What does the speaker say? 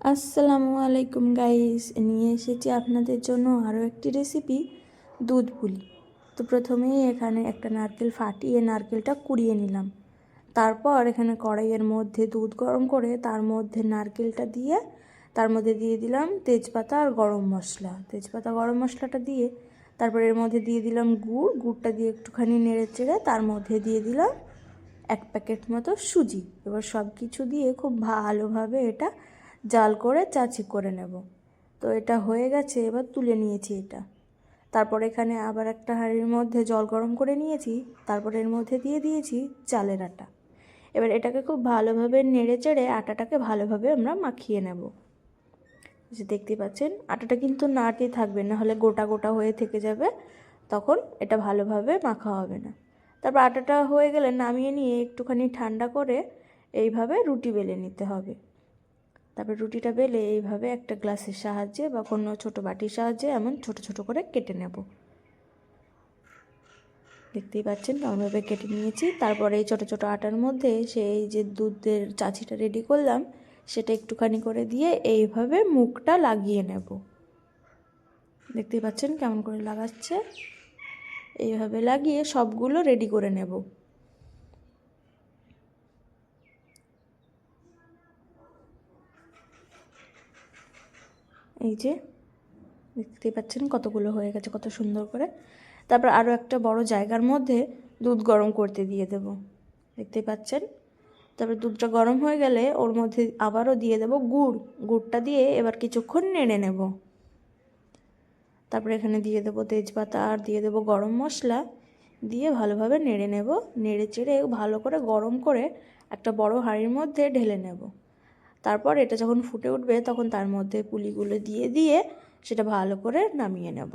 আসসালামু আলাইকুম গাইস, নিয়ে এসেছি আপনাদের জন্য আরও একটি রেসিপি দুধ পুলি। তো প্রথমেই এখানে একটা নারকেল ফাটিয়ে নারকেলটা কুড়িয়ে নিলাম। তারপর এখানে কড়াইয়ের মধ্যে দুধ গরম করে তার মধ্যে নারকেলটা দিয়ে তার মধ্যে দিয়ে দিলাম তেজপাতা আর গরম মশলা। তেজপাতা, গরম মশলাটা দিয়ে তারপর এর মধ্যে দিয়ে দিলাম গুড়, গুড়টা দিয়ে একটুখানি নেড়ে চেড়ে তার মধ্যে দিয়ে দিলাম এক প্যাকেট মতো সুজি। এবার সব কিছু দিয়ে খুব ভালোভাবে এটা জাল করে চাচি করে নেব। তো এটা হয়ে গেছে, এবার তুলে নিয়েছি এটা। তারপর এখানে আবার একটা হাঁড়ির মধ্যে জল গরম করে নিয়েছি, তারপর এর মধ্যে দিয়ে দিয়েছি চালের আটা। এবার এটাকে খুব ভালোভাবে নেড়ে চেড়ে আটাটাকে ভালোভাবে আমরা মাখিয়ে নেব। যে দেখতে পাচ্ছেন, আটাটা কিন্তু নাড়তেই থাকবে না হলে গোটা গোটা হয়ে থেকে যাবে, তখন এটা ভালোভাবে মাখা হবে না। তারপর আটাটা হয়ে গেলে নামিয়ে নিয়ে একটুখানি ঠান্ডা করে এইভাবে রুটি বেলে নিতে হবে। তারপর রুটিটা বেলে এইভাবে একটা গ্লাসের সাহায্যে বা কোনো ছোটো বাটির সাহায্যে এমন ছোট ছোট করে কেটে নেব। দেখতেই পাচ্ছেন কেমনভাবে কেটে নিয়েছি। তারপরে এই ছোটো ছোটো আটার মধ্যে সেই যে দুধের চাচিটা রেডি করলাম, সেটা একটুখানি করে দিয়ে এইভাবে মুখটা লাগিয়ে নেব। দেখতেই পাচ্ছেন কেমন করে লাগাচ্ছে? এইভাবে লাগিয়ে সবগুলো রেডি করে নেব। এই যে দেখতেই পাচ্ছেন কতগুলো হয়ে গেছে, কত সুন্দর করে। তারপর আরও একটা বড় জায়গার মধ্যে দুধ গরম করতে দিয়ে দেব। দেখতেই পাচ্ছেন? তারপর দুধটা গরম হয়ে গেলে ওর মধ্যে আবারও দিয়ে দেব গুড়। গুড়টা দিয়ে এবার কিছুক্ষণ নেড়ে নেব। তারপরে এখানে দিয়ে দেবো তেজপাতা আর দিয়ে দেবো গরম মশলা। দিয়ে ভালোভাবে নেড়ে নেব। নেড়ে চেড়ে ভালো করে গরম করে একটা বড় হাঁড়ির মধ্যে ঢেলে নেব। তারপর এটা যখন ফুটে উঠবে তখন তার মধ্যে পুলিগুলো দিয়ে দিয়ে সেটা ভালো করে নামিয়ে নেব।